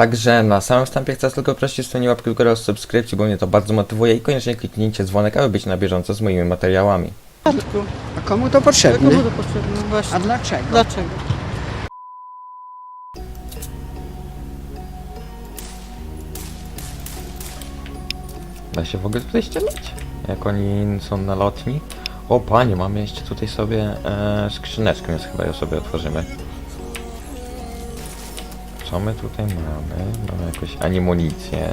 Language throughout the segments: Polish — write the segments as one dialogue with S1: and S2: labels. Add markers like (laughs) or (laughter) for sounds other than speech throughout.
S1: Także na samym wstępie chcę tylko prosić o łapki w górę o subskrypcję, bo mnie to bardzo motywuje i koniecznie kliknijcie dzwonek, aby być na bieżąco z moimi materiałami.
S2: A komu to potrzebne?
S3: komu to potrzebne? Właśnie.
S2: A dlaczego?
S3: Dlaczego?
S1: Da się w ogóle tutaj ścielać? Jak oni są na lotni? O panie, mamy jeszcze tutaj sobie e, skrzyneczkę, więc chyba ją sobie otworzymy. Co my tutaj mamy? Mamy jakąś animunicję.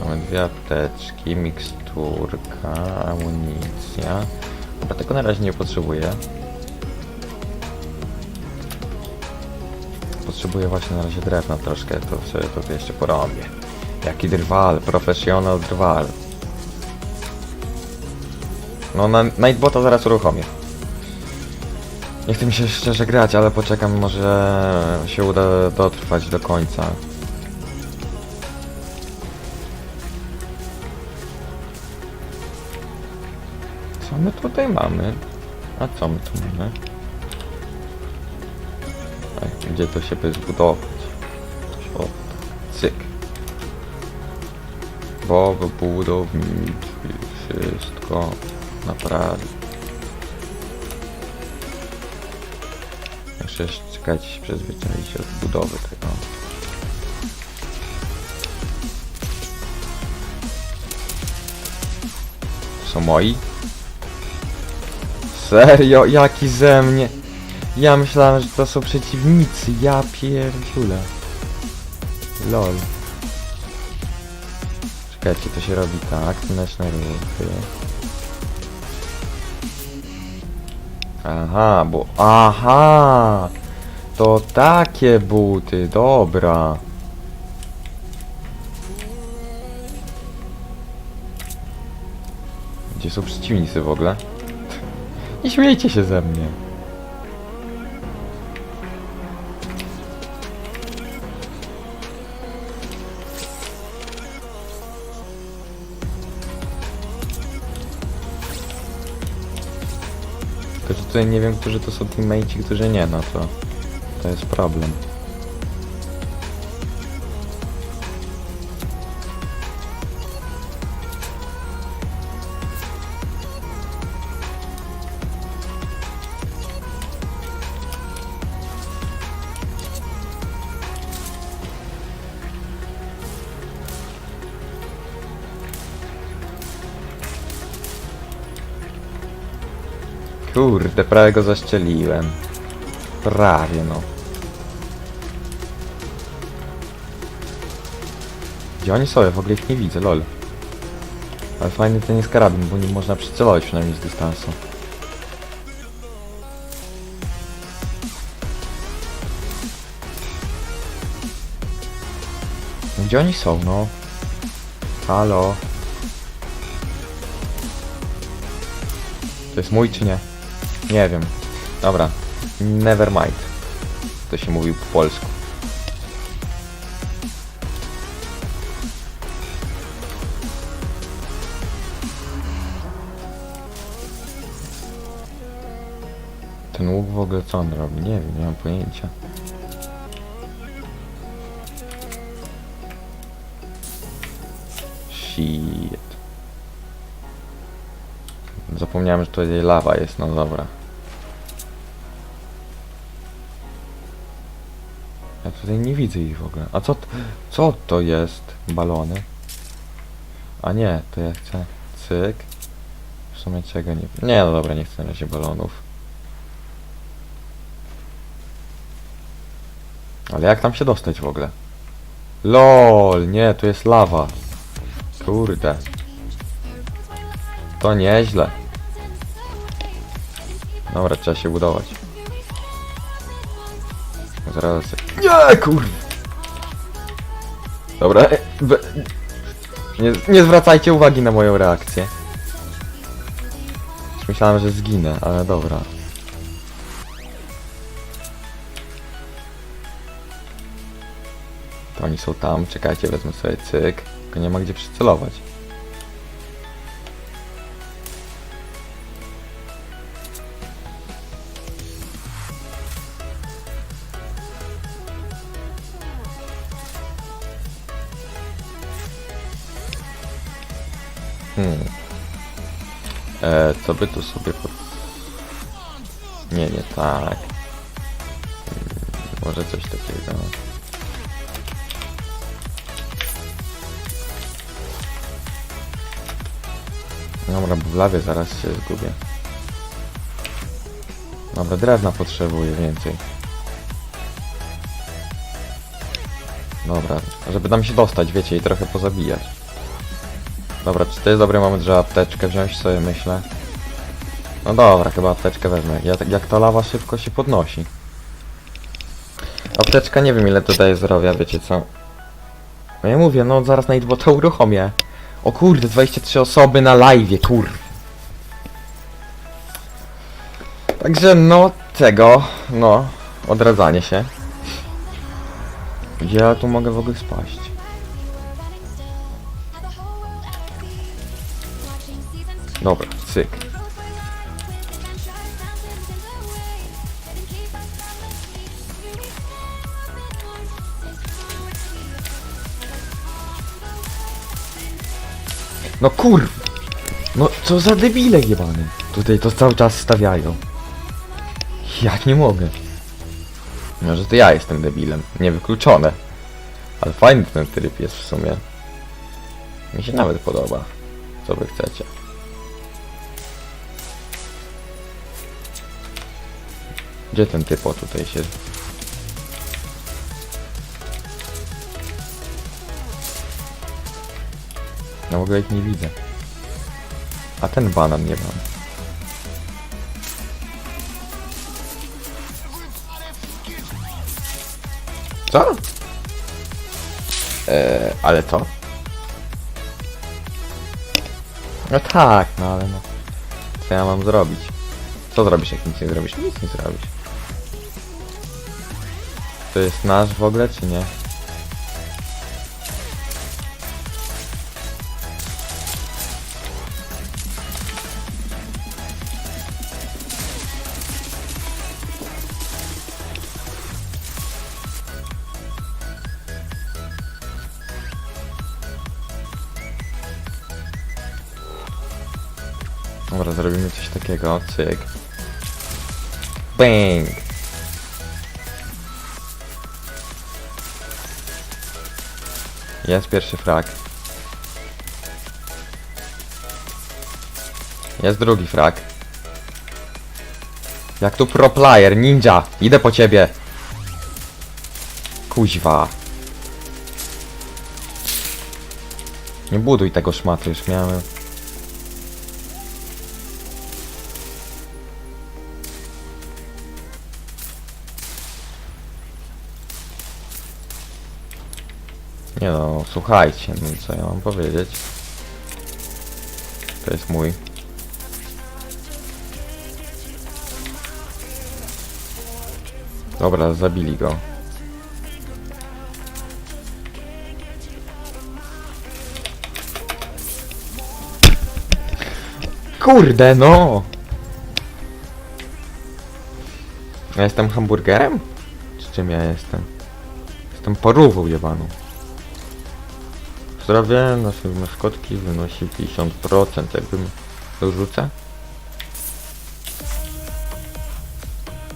S1: Mamy dwie apteczki, miksturka, amunicja. Chyba tego na razie nie potrzebuję. Potrzebuję właśnie na razie drewna troszkę, to sobie to jeszcze porobię. Jaki drwal, profesjonal drwal. No na Nightbota zaraz uruchomię. Nie chcę mi się szczerze grać, ale poczekam, może się uda dotrwać do końca. Co my tutaj mamy? A co my tu mamy? Ej, gdzie to się by zbudować? O, cyk. Bob wszystko naprawi. Czekać, przyzwyczaić się od budowy tego. Są moi? Serio? Jaki ze mnie? Ja myślałem, że to są przeciwnicy. Ja pierdziule. Lol. Czekajcie, to się robi tak, taneczne ruchy. Aha, bo... Aha! To takie buty, dobra. Gdzie są przeciwnicy w ogóle? Nie śmiejcie się ze mnie. Tutaj nie wiem, którzy to są teammateci, którzy nie, no to... To jest problem. Kurde, prawie go zaszczeliłem. Prawie no. Gdzie oni są? Ja w ogóle ich nie widzę, lol. Ale fajny ten jest karabin, bo nim można przycelować przynajmniej z dystansu. Gdzie oni są, no? Halo? To jest mój czy nie? Nie wiem. Dobra. Never mind. To się mówił po polsku. Ten łuk w ogóle co on robi? Nie wiem, nie mam pojęcia. Shit. Zapomniałem, że tutaj lawa jest, no dobra. Tutaj nie widzę ich w ogóle. A co, co to jest? Balony? A nie, to ja chcę cyk. W sumie czego nie... Nie, no dobra, nie chcę na razie balonów. Ale jak tam się dostać w ogóle? LOL, nie, tu jest lawa. Kurde. To nieźle. Dobra, trzeba się budować. Zaraz. Nie, kurde. Dobra, e, nie, nie zwracajcie uwagi na moją reakcję. Myślałem, że zginę, ale dobra. To oni są tam, czekajcie, wezmę sobie cyk. Tylko nie ma gdzie przycelować. Hmm. E, co by tu sobie pod... Nie, nie tak. Hmm, może coś takiego. Dobra, bo w lawie zaraz się zgubię. Dobra, drewna potrzebuję więcej. Dobra, żeby nam się dostać, wiecie, i trochę pozabijać. Dobra, czy to jest dobry moment, że apteczkę wziąć sobie, myślę? No dobra, chyba apteczkę wezmę. Ja, tak- jak ta lawa szybko się podnosi. Apteczka nie wiem ile to daje zdrowia, wiecie co? No ja mówię, no zaraz na to uruchomię. O kurde, 23 osoby na live, kur. Także no, tego, no, odradzanie się. Gdzie ja tu mogę w ogóle spaść? Dobra, cyk. No kurw! No co za debile jebany. Tutaj to cały czas stawiają. Ja nie mogę. Może to ja jestem debilem. Niewykluczone. Ale fajny ten tryb jest w sumie. Mi się nawet podoba. Co wy chcecie? Gdzie ten typo tutaj się... Ja w ogóle ich nie widzę. A ten banan nie mam. Co? Eee, ale co? No tak, no ale no. Co ja mam zrobić? Co zrobisz jak nic nie zrobisz? Nic nie zrobisz. To jest nasz w ogóle czy nie? Dobra, zrobimy coś takiego, cyk. Bang! Jest pierwszy frag. Jest drugi frag. Jak tu pro player, ninja! Idę po ciebie! Kuźwa. Nie buduj tego szmatu, już miałem. Nie no, słuchajcie, no co ja mam powiedzieć? To jest mój. Dobra, zabili go. Kurde, no! Ja jestem hamburgerem? Czy czym ja jestem? Jestem porówą jebaną. Zdrowie naszej maskotki wynosi 50%, jakbym dorzucę.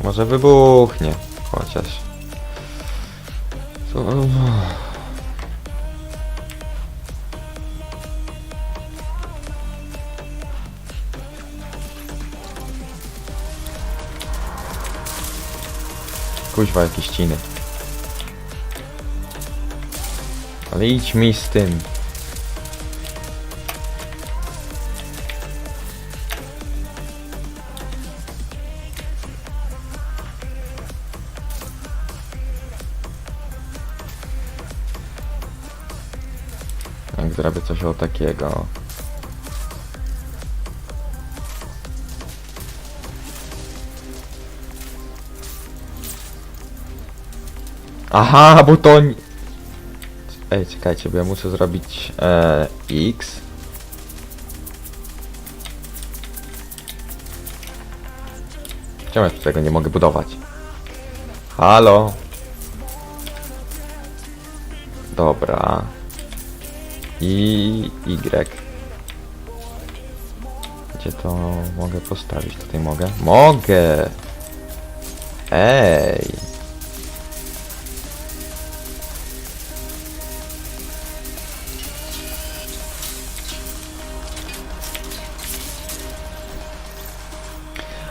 S1: Może wybuchnie, chociaż. Co? Kuźwa, jakieś ciny. Ale idź mi z tym. Jak zrobię coś o takiego. Aha, bo to... Ej, czekajcie, bo ja muszę zrobić e, X. Czemu ja tego nie mogę budować? Halo? Dobra. I Y. Gdzie to mogę postawić? Tutaj mogę? Mogę! Ej!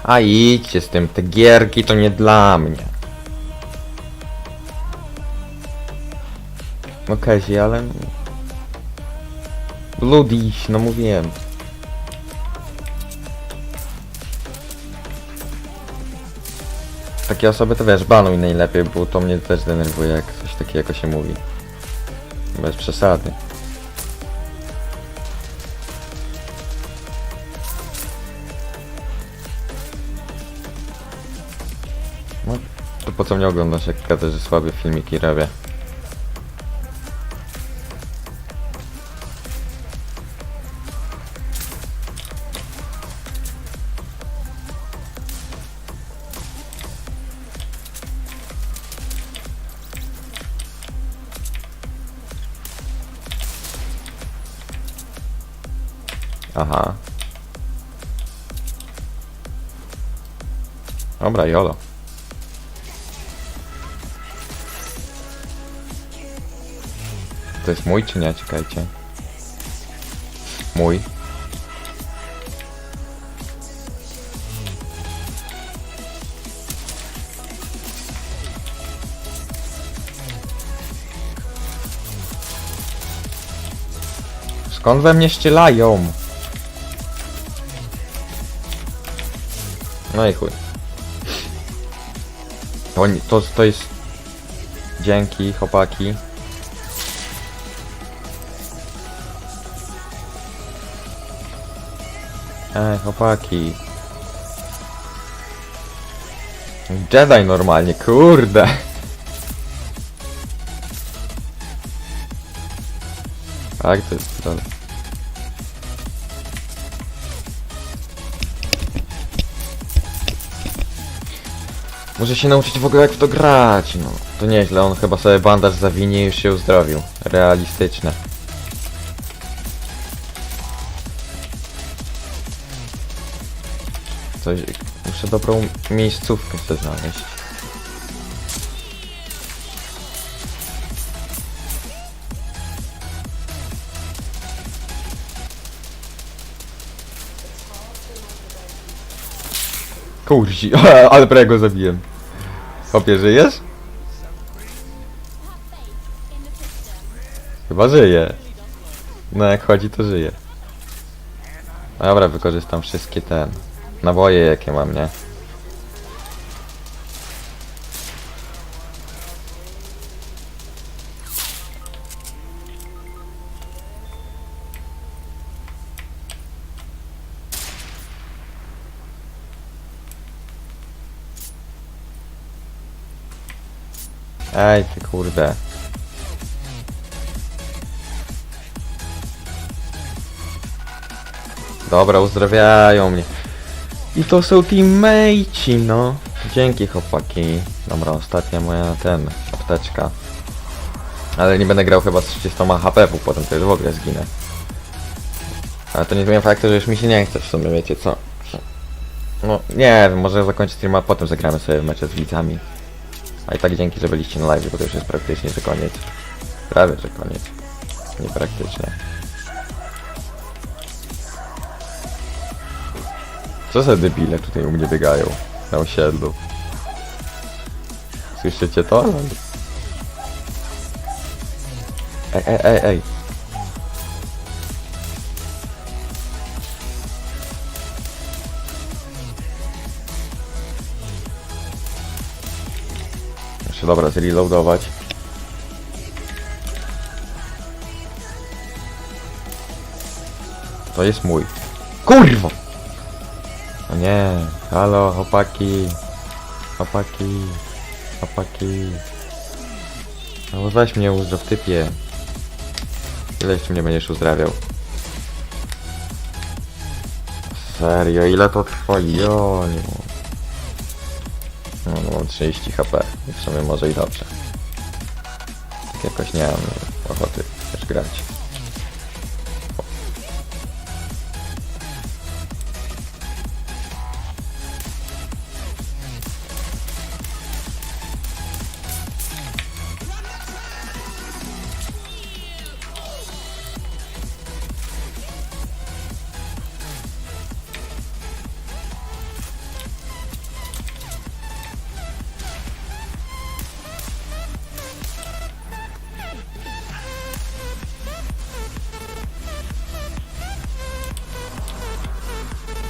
S1: A idźcie z tym, te gierki to nie dla mnie. No Kezi, ale... Ludiś, no mówiłem. Takie osoby to wiesz, banuj najlepiej, bo to mnie też denerwuje, jak coś takiego się mówi. Bez przesady. Co mnie oglądasz, jak gadasz, że słabe filmiki robię? Aha. Dobra, jolo. To jest mój czy nie? Czekajcie. Mój. Skąd we mnie ścielają? No i chuj. To, to, to jest... Dzięki, chłopaki. Ej, chłopaki. Jedi normalnie, kurde. Tak, to jest dalej. Muszę się nauczyć w ogóle jak w to grać, no. To nieźle, on chyba sobie bandaż zawinie i już się uzdrowił. Realistyczne. Coś... Muszę dobrą miejscówkę sobie znaleźć. Kurzi, (laughs) ale prawie go zabiłem. Chłopie, żyjesz? Chyba żyje. No jak chodzi, to żyje. Dobra, wykorzystam wszystkie ten... Naboje jakie mam, nie? Ej, ty kurde. Dobra, uzdrawiają mnie. I to są teammateci, no. Dzięki chłopaki. Dobra, ostatnia moja ten, apteczka. Ale nie będę grał chyba z 30 HP, bo potem to już w ogóle zginę. Ale to nie zmienia faktu, że już mi się nie chce w sumie, wiecie co? No, nie wiem, może zakończę streama, a potem zagramy sobie mecze z widzami. A i tak dzięki, że byliście na live, bo to już jest praktycznie, że koniec. Prawie, że koniec. Nie praktycznie. Co za debile tutaj u mnie biegają na osiedlu? Słyszycie to? Ej, ej, ej, ej. Muszę dobra zreloadować. To jest mój. Kurwa! O nie, halo chłopaki. Chłopaki. Chłopaki. No weź mnie uzdrow typie. Ile jeszcze mnie będziesz uzdrawiał? Serio, ile to trwa? Joniu. No, no mam 30 HP. I w sumie może i dobrze. Tak jakoś nie mam ochoty też grać.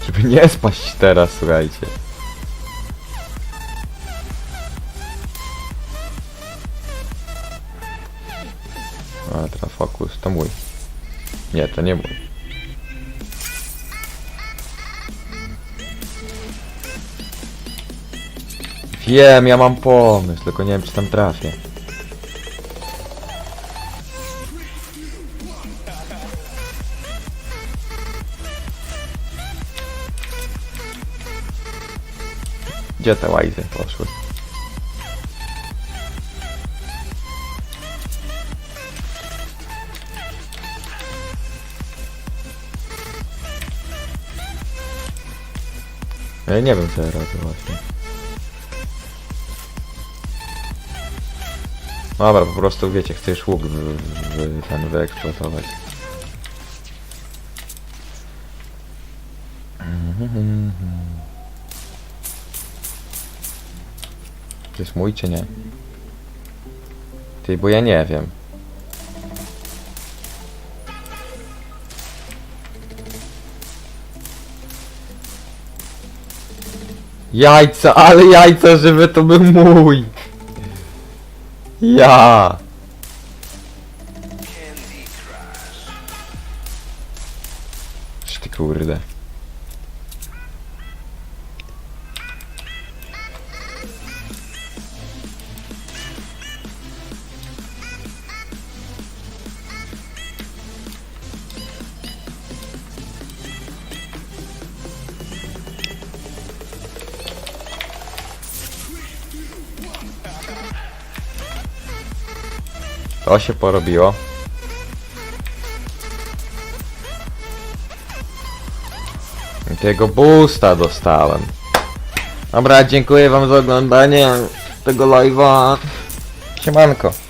S1: Żeby nie spaść teraz, słuchajcie. Ale teraz fokus, to mój. Nie, to nie mój. Wiem, ja mam pomysł, tylko nie wiem czy tam trafię. Gdzie te łajzy poszły? Ja nie wiem co ja robię właśnie. Dobra, po prostu wiecie, chcesz łuk wy, wy, ten wyeksploatować. To jest mój czy nie? Ty, bo ja nie wiem. Jajca, ale jajca, żeby to był mój! Ja! Cześć ty kurde. To się porobiło. Jakiego boosta dostałem. Dobra, dziękuję wam za oglądanie tego live'a. Siemanko.